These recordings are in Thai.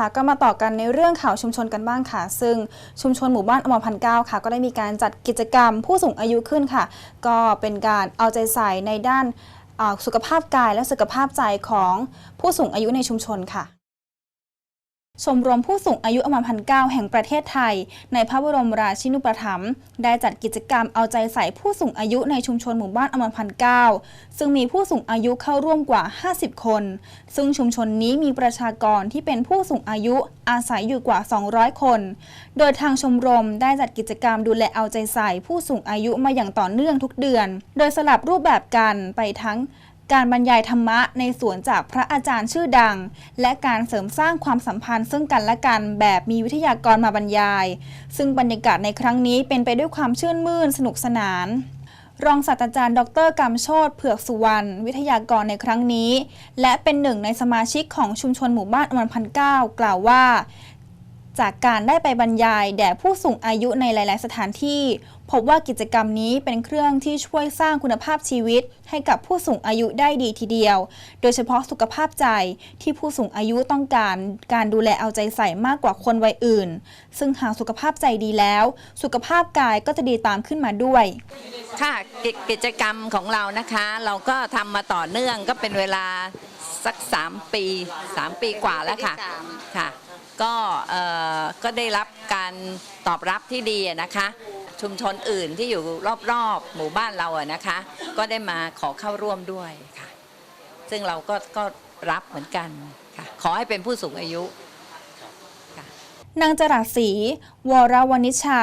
ค่ะก็มาต่อกันในเรื่องข่าวชุมชนกันบ้างค่ะ ซึ่งชุมชนหมู่บ้านอมรพันเก้าค่ะ ก็ได้มีการจัดกิจกรรมผู้สูงอายุขึ้นค่ะ ก็เป็นการเอาใจใส่ในด้านสุขภาพกายและสุขภาพใจของผู้สูงอายุในชุมชนค่ะ ชมรมผู้สูงอายุอมรพันเก้าแห่งประเทศไทย ในพระบรมราชินูปถัมภ์ได้จัดกิจกรรมเอาใจใส่ผู้สูงอายุในชุมชนหมู่บ้านอมรพันเก้าซึ่งมีผู้สูงอายุเข้าร่วมกว่า 50 คน ซึ่งชุมชนนี้มีประชากรที่เป็นผู้สูงอายุอาศัยอยู่กว่า 200 คน โดยทางชมรมได้จัดกิจกรรมดูแลเอาใจใส่ผู้สูงอายุมาอย่างต่อเนื่องทุกเดือน โดยสลับรูปแบบกันไปทั้ง การบรรยายธรรมะในสวนจากพระอาจารย์ชื่อดัง และการเสริมสร้างความสัมพันธ์ซึ่งกันและกันแบบมีวิทยากรมาบรรยาย ซึ่งบรรยากาศในครั้งนี้เป็นไปด้วยความชื่นมื่นสนุกสนานรองศาสตราจารย์ ดรกำโชตเผือกสุวรรณ วิทยากรในครั้งนี้ และเป็นหนึ่งในสมาชิกของชุมชนหมู่บ้านอมรพันเก้ากล่าวว่า จากการได้ไปบรรยายแด่ผู้สูงอายุในหลาย ๆ สถานที่ พบว่ากิจกรรมนี้เป็นเครื่องที่ช่วยสร้างคุณภาพชีวิต ให้กับผู้สูงอายุได้ดีทีเดียว โดยเฉพาะสุขภาพใจที่ผู้สูงอายุต้องการการดูแลเอาใจใส่มากกว่าคนวัยอื่น ซึ่งหากสุขภาพใจดีแล้ว สุขภาพกายก็จะดีตามขึ้นมาด้วย ค่ะกิกิจกรรมของเรานะคะ เราก็ทำมาต่อเนื่องก็เป็นเวลาสัก 3 ปี 3 ปีกว่าแล้วค่ะ ก็เอ่อก็ได้รับการตอบรับที่ดีนะคะ ชุมชนอื่นที่อยู่รอบๆ หมู่บ้านเราอะนะคะ ก็ได้มาขอเข้าร่วมด้วยค่ะ ซึ่งเราก็ก็รับเหมือนกันค่ะ ขอให้เป็นผู้สูงอายุนางจรัสศรีวรวณิชา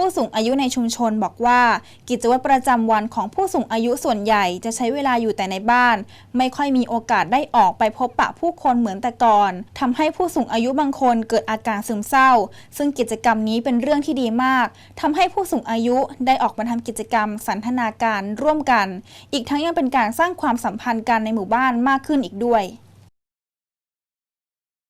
ผู้สูงอายุในชุมชนบอกว่า กิจวัตรประจำวันของผู้สูงอายุส่วนใหญ่จะใช้เวลาอยู่แต่ในบ้าน ไม่ค่อยมีโอกาสได้ออกไปพบปะผู้คนเหมือนแต่ก่อนทำให้ผู้สูงอายุบางคนเกิดอาการซึมเศร้า ซึ่งกิจกรรมนี้เป็นเรื่องที่ดีมากทำให้ผู้สูงอายุได้ออกมาทำกิจกรรม สันทนาการร่วมกัน อีกทั้งยังเป็นการสร้างความสัมพันธ์กันในหมู่บ้านมากขึ้นอีกด้วย